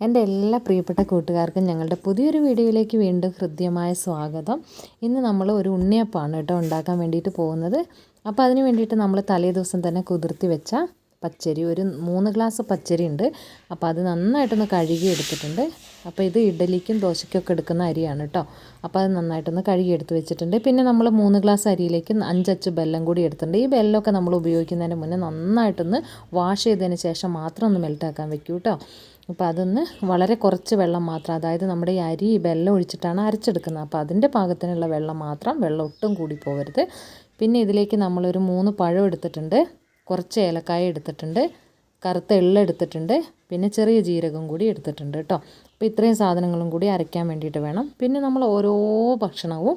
എന്റെ എല്ലാ പ്രിയപ്പെട്ട കൂട്ടുകാർക്കും ഞങ്ങളുടെ പുതിയൊരു വീഡിയോയിലേക്ക് വീണ്ടും ഹൃദ്യമായ സ്വാഗതം. ഇന്ന് നമ്മൾ ഒരു ഉണ്ണിയപ്പമാണ് കേട്ടോ ഉണ്ടാക്കാൻ വേണ്ടിയിട്ട് പോകുന്നത്. അപ്പോൾ അതിന് വേണ്ടിയിട്ട് നമ്മൾ തലേ ദിവസം തന്നെ കുതിർത്തി വെച്ച പച്ചരി ഒരു മൂന്ന് ഗ്ലാസ് പച്ചരി ഉണ്ട് അപ്പോൾ അത് നന്നായിട്ടൊന്ന് കഴുകി എടുത്തിട്ടുണ്ട്. അപ്പോൾ ഇത് ഇഡലിക്കും ദോശയ്ക്കൊക്കെ എടുക്കുന്ന അരിയാണ് കേട്ടോ. അപ്പോൾ അത് നന്നായിട്ടൊന്ന് കഴുകി എടുത്ത് വെച്ചിട്ടുണ്ട്. പിന്നെ നമ്മൾ മൂന്ന് ഗ്ലാസ് അരിയിലേക്ക് അഞ്ചച്ച് ബെല്ലം കൂടി എടുത്തിട്ടുണ്ട്. ഈ ബെല്ലമൊക്കെ നമ്മൾ ഉപയോഗിക്കുന്നതിന് മുന്നേ നന്നായിട്ടൊന്ന് വാഷ് ചെയ്തതിന് ശേഷം മാത്രം ഒന്ന് മെൽറ്റാക്കാൻ വെക്കൂ കേട്ടോ. അപ്പോൾ അതൊന്ന് വളരെ കുറച്ച് വെള്ളം മാത്രം അതായത് നമ്മുടെ ഈ അരി ബെല്ലം ഒഴിച്ചിട്ടാണ് അരച്ചെടുക്കുന്നത്. അപ്പോൾ അതിന്റെ പാകത്തിനുള്ള വെള്ളം മാത്രം വെള്ളം ഒട്ടും കൂടി പോകരുത്. പിന്നെ ഇതിലേക്ക് നമ്മളൊരു മൂന്ന് പഴം എടുത്തിട്ടുണ്ട്. കുറച്ച് ഏലക്കായ എടുത്തിട്ടുണ്ട് കറുത്ത എള്ള് എടുത്തിട്ടുണ്ട് പിന്നെ ചെറിയ ജീരകം കൂടി എടുത്തിട്ടുണ്ട് കേട്ടോ അപ്പോൾ ഇത്രയും സാധനങ്ങളും കൂടി അരയ്ക്കാൻ വേണ്ടിയിട്ട് വേണം. പിന്നെ നമ്മൾ ഓരോ ഭക്ഷണവും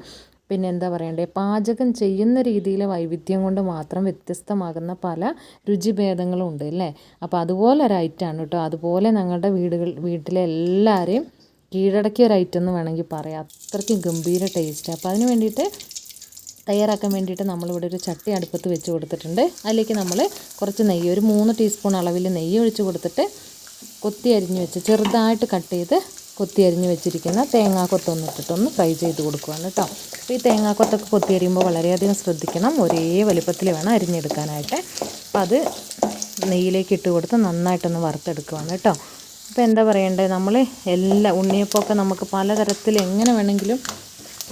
പിന്നെ എന്താ പറയണ്ടേ പാചകം ചെയ്യുന്ന രീതിയിലെ വൈവിധ്യം കൊണ്ട് മാത്രം വ്യത്യസ്തമാകുന്ന പല രുചിഭേദങ്ങളും ഉണ്ട് അല്ലേ അപ്പോൾ അതുപോലെ ഒരു ഐറ്റമാണ് കേട്ടോ അതുപോലെ ഞങ്ങളുടെ വീടുകൾ വീട്ടിലെ എല്ലാവരെയും കീഴടക്കിയ ഒരു ഐറ്റം എന്ന് വേണമെങ്കിൽ പറയാം. അത്രയ്ക്കും ഗംഭീര ടേസ്റ്റ് അപ്പോൾ അതിന് വേണ്ടിയിട്ട് തയ്യാറാക്കാൻ വേണ്ടിയിട്ട് നമ്മളിവിടെ ഒരു ചട്ടി അടുപ്പത്ത് വെച്ച് കൊടുത്തിട്ടുണ്ട്. അതിലേക്ക് നമ്മൾ കുറച്ച് നെയ്യ് ഒരു മൂന്ന് ടീസ്പൂൺ അളവിൽ നെയ്യ് ഒഴിച്ച് കൊടുത്തിട്ട് കൊത്തി അരിഞ്ഞ് വെച്ച് ചെറുതായിട്ട് കട്ട് ചെയ്ത് കൊത്തി അരിഞ്ഞ് വെച്ചിരിക്കുന്ന തേങ്ങാക്കൊത്തൊന്ന് ഇട്ടിട്ടൊന്ന് ഫ്രൈ ചെയ്ത് കൊടുക്കുകയാണ് കേട്ടോ. അപ്പോൾ ഈ തേങ്ങാക്കൊത്തൊക്കെ കൊത്തി അരിയുമ്പോൾ വളരെയധികം ശ്രദ്ധിക്കണം. ഒരേ വലുപ്പത്തിൽ വേണം അരിഞ്ഞെടുക്കാനായിട്ട്. അപ്പോൾ അത് നെയ്യിലേക്ക് ഇട്ട് കൊടുത്ത് നന്നായിട്ടൊന്ന് വറുത്തെടുക്കുകയാണ് കേട്ടോ. അപ്പോൾ എന്താ പറയേണ്ടത്? നമ്മൾ എല്ലാ ഉണ്ണിയപ്പമൊക്കെ നമുക്ക് പലതരത്തിൽ എങ്ങനെ വേണമെങ്കിലും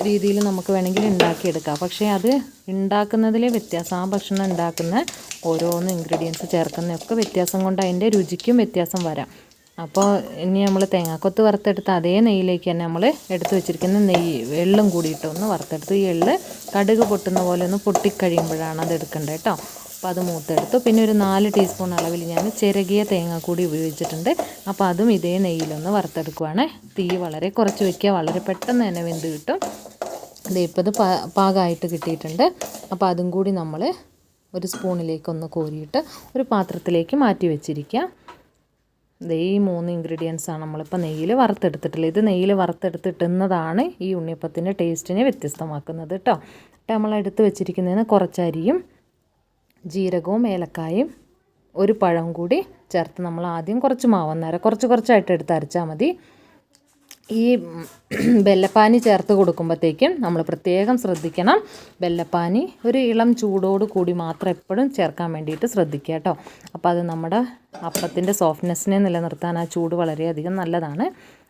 രീതിയിൽ നമുക്ക് വേണമെങ്കിൽ ഉണ്ടാക്കിയെടുക്കാം. പക്ഷേ അത് ഉണ്ടാക്കുന്നതിലെ വ്യത്യാസം ആ ഭക്ഷണം ഉണ്ടാക്കുന്ന ഓരോന്ന് ഇൻഗ്രീഡിയൻസ് ചേർക്കുന്നതൊക്കെ വ്യത്യാസം കൊണ്ട് അതിന്റെ രുചിക്കും വ്യത്യാസം വരാം. അപ്പോൾ ഇനി നമ്മൾ തേങ്ങാക്കൊത്ത് വറുത്തെടുത്ത് അതേ നെയ്യിലേക്ക് തന്നെ നമ്മൾ എടുത്ത് വെച്ചിരിക്കുന്ന നെയ്യ് എള്ളും കൂടിയിട്ടൊന്ന് വറുത്തെടുത്ത് ഈ എള്ള് കടുക് പൊട്ടുന്ന പോലെ ഒന്ന് പൊട്ടിക്കഴിയുമ്പോഴാണ് അത് എടുക്കേണ്ടത് കേട്ടോ. അപ്പോൾ അത് മൂത്തെടുത്തു. പിന്നെ ഒരു നാല് ടീസ്പൂൺ അളവിൽ ഞാൻ ചിരകിയ തേങ്ങ കൂടി ഉപയോഗിച്ചിട്ടുണ്ട്. അപ്പോൾ അതും ഇതേ നെയ്യിലൊന്ന് വറുത്തെടുക്കുവാണ്. തീ വളരെ കുറച്ച് വയ്ക്കുക. വളരെ പെട്ടെന്ന് തന്നെ വെന്ത് കിട്ടും. ഇത് ഇപ്പോൾ ഇത് പാകമായിട്ട് കിട്ടിയിട്ടുണ്ട്. അപ്പോൾ അതും കൂടി നമ്മൾ ഒരു സ്പൂണിലേക്കൊന്ന് കോരിയിട്ട് ഒരു പാത്രത്തിലേക്ക് മാറ്റി വെച്ചിരിക്കുക. ഈ മൂന്ന് ഇൻഗ്രീഡിയൻസ് ആണ് നമ്മളിപ്പോൾ നെയ്യിൽ വറുത്തെടുത്തിട്ടുള്ളത്. ഇത് നെയ്യിൽ വറുത്തെടുത്തിട്ടുന്നതാണ് ഈ ഉണ്ണിയപ്പത്തിന്റെ ടേസ്റ്റിനെ വ്യത്യസ്തമാക്കുന്നത് കേട്ടോ. നമ്മൾ എടുത്ത് വെച്ചിരിക്കുന്നതിന് കുറച്ച് അരിയും ജീരകവും ഏലക്കായും ഒരു പഴം കൂടി ചേർത്ത് നമ്മൾ ആദ്യം കുറച്ച് മാവന്നേരം കുറച്ച് കുറച്ചായിട്ട് എടുത്ത് അരച്ചാൽ മതി. ഈ ബെല്ലപ്പാനി ചേർത്ത് കൊടുക്കുമ്പോഴത്തേക്കും നമ്മൾ പ്രത്യേകം ശ്രദ്ധിക്കണം. ബെല്ലപ്പാനി ഒരു ഇളം ചൂടോട് കൂടി മാത്രം എപ്പോഴും ചേർക്കാൻ വേണ്ടിയിട്ട് ശ്രദ്ധിക്കുക കേട്ടോ. അപ്പോൾ അത് നമ്മുടെ അപ്പത്തിന്റെ സോഫ്റ്റ്നെസ്സിനെ നിലനിർത്താൻ ആ ചൂട് വളരെയധികം നല്ലതാണ്.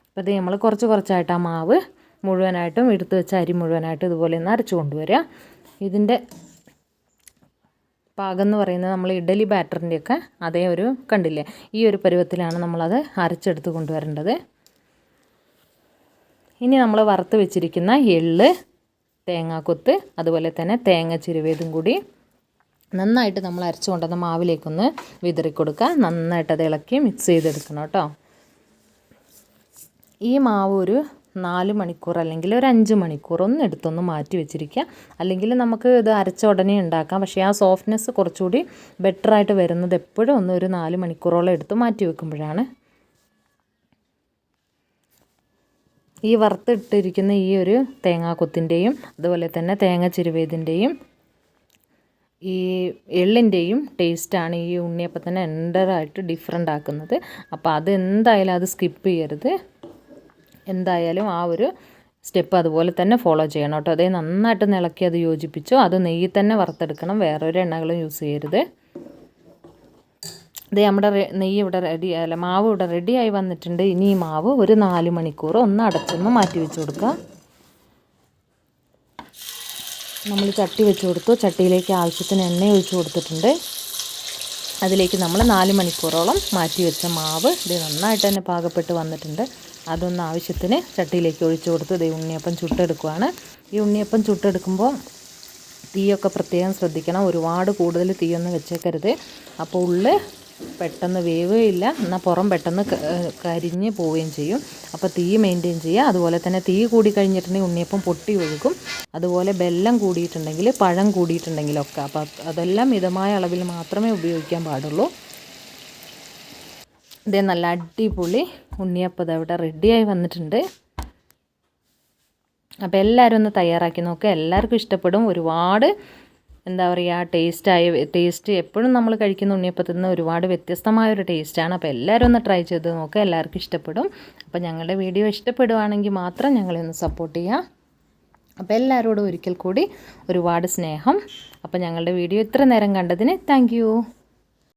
അപ്പോൾ ഇത് നമ്മൾ കുറച്ച് കുറച്ചായിട്ട് ആ മാവ് മുഴുവനായിട്ടും എടുത്ത് വെച്ച അരി മുഴുവനായിട്ടും ഇതുപോലെ ഒന്ന് അരച്ചു കൊണ്ടുവരിക. ഇതിന്റെ പാകം എന്ന് പറയുന്നത് നമ്മൾ ഇഡലി ബാറ്ററിന്റെയൊക്കെ അതേ ഒരു കണ്ടില്ലേ? ഈ ഒരു പരുവത്തിലാണ് നമ്മളത് അരച്ചെടുത്ത് കൊണ്ടുവരേണ്ടത്. ഇനി നമ്മൾ വറുത്ത് വെച്ചിരിക്കുന്ന എള്ള് തേങ്ങാക്കൊത്ത് അതുപോലെ തന്നെ തേങ്ങ ചിരുവേതും കൂടി നന്നായിട്ട് നമ്മൾ അരച്ചു കൊണ്ടുവന്ന മാവിലേക്കൊന്ന് വിതറി കൊടുക്കുക നന്നായിട്ട് അത് ഇളക്കി മിക്സ് ചെയ്തെടുക്കണം കേട്ടോ. ഈ മാവ് ഒരു നാല് മണിക്കൂർ അല്ലെങ്കിൽ ഒരു അഞ്ച് മണിക്കൂർ ഒന്ന് എടുത്തൊന്ന് മാറ്റി വെച്ചിരിക്കുക. അല്ലെങ്കിൽ നമുക്ക് ഇത് അരച്ച ഉടനെ ഉണ്ടാക്കാം. പക്ഷേ ആ സോഫ്റ്റ്നെസ് കുറച്ചുകൂടി ബെറ്ററായിട്ട് വരുന്നത് എപ്പോഴും ഒന്ന് ഒരു നാല് മണിക്കൂറോളം എടുത്ത് മാറ്റി വെക്കുമ്പോഴാണ്. ഈ വറുത്തിട്ടിരിക്കുന്ന ഈ ഒരു തേങ്ങാക്കൊത്തിന്റെയും അതുപോലെ തന്നെ തേങ്ങ ചിരുവേതിന്റെയും ഈ എള്ളിന്റെയും ടേസ്റ്റാണ് ഈ ഉണ്ണിയപ്പത്തിന് എന്ററായിട്ട് ഡിഫറെന്റ് ആക്കുന്നത്. അപ്പോൾ അത് എന്തായാലും അത് സ്കിപ്പ് ചെയ്യരുത്. എന്തായാലും ആ ഒരു സ്റ്റെപ്പ് അതുപോലെ തന്നെ ഫോളോ ചെയ്യണം കേട്ടോ. അതേ നന്നായിട്ട് ഇളക്കി അത് യോജിപ്പിച്ചു. അത് നെയ്യിൽ തന്നെ വറുത്തെടുക്കണം. വേറൊരു എണ്ണകളും യൂസ് ചെയ്യരുത്. ഇത് നമ്മുടെ നെയ്യ് ഇവിടെ റെഡി അല്ല മാവ് ഇവിടെ റെഡിയായി വന്നിട്ടുണ്ട്. ഇനി ഈ മാവ് ഒരു നാല് മണിക്കൂർ ഒന്ന് അടച്ചൊന്ന് മാറ്റി വെച്ച് കൊടുക്കുക നമ്മൾ ചട്ടി വെച്ച് കൊടുത്തു. ചട്ടിയിലേക്ക് ആവശ്യത്തിന് എണ്ണ ഒഴിച്ചു കൊടുത്തിട്ടുണ്ട്. അതിലേക്ക് നമ്മൾ നാല് മണിക്കൂറോളം മാറ്റി വെച്ച മാവ് ഇത് നന്നായിട്ട് തന്നെ പാകപ്പെട്ട് വന്നിട്ടുണ്ട്. അതൊന്ന് ആവശ്യത്തിന് ചട്ടിയിലേക്ക് ഒഴിച്ചു കൊടുത്ത് ഇത് ഉണ്ണിയപ്പം ചുട്ടെടുക്കുവാണ്. ഈ ഉണ്ണിയപ്പം ചുട്ടെടുക്കുമ്പോൾ തീയൊക്കെ പ്രത്യേകം ശ്രദ്ധിക്കണം. ഒരുപാട് കൂടുതൽ തീയൊന്നും വെച്ചേക്കരുത്. അപ്പോൾ ഉള്ളിൽ പെട്ടെന്ന് വേവുകയില്ല. എന്നാൽ പുറം പെട്ടെന്ന് കരിഞ്ഞ് പോവുകയും ചെയ്യും. അപ്പോൾ തീ മെയിന്റെയിൻ ചെയ്യുക. അതുപോലെ തന്നെ തീ കൂടി കഴിഞ്ഞിട്ടുണ്ടെങ്കിൽ ഉണ്ണിയപ്പം പൊട്ടി ഒഴുകും. അതുപോലെ ബെല്ലം കൂടിയിട്ടുണ്ടെങ്കിൽ പഴം കൂടിയിട്ടുണ്ടെങ്കിലൊക്കെ. അപ്പോൾ അതെല്ലാം മിതമായ അളവിൽ മാത്രമേ ഉപയോഗിക്കാൻ പാടുള്ളൂ. ഇതേ നല്ല അടിപൊളി ഉണ്ണിയപ്പം ഇവിടെ റെഡിയായി വന്നിട്ടുണ്ട്. അപ്പോൾ എല്ലാവരും ഒന്ന് തയ്യാറാക്കി നോക്കുക എല്ലാവർക്കും ഇഷ്ടപ്പെടും. ഒരുപാട് എന്താ പറയുക ടേസ്റ്റായി ടേസ്റ്റ് എപ്പോഴും നമ്മൾ കഴിക്കുന്ന ഉണ്ണിയപ്പത്തിൽ നിന്ന് ഒരുപാട് വ്യത്യസ്തമായ ഒരു ടേസ്റ്റാണ് അപ്പോൾ എല്ലാവരും ഒന്ന് ട്രൈ ചെയ്ത് നോക്കുക എല്ലാവർക്കും ഇഷ്ടപ്പെടും. അപ്പോൾ ഞങ്ങളുടെ വീഡിയോ ഇഷ്ടപ്പെടുവാണെങ്കിൽ മാത്രം ഞങ്ങളെ ഒന്ന് സപ്പോർട്ട് ചെയ്യുക. അപ്പോൾ എല്ലാവരോടും ഒരിക്കൽ കൂടി ഒരുപാട് സ്നേഹം. അപ്പോൾ ഞങ്ങളുടെ വീഡിയോ ഇത്ര നേരം കണ്ടതിന് താങ്ക്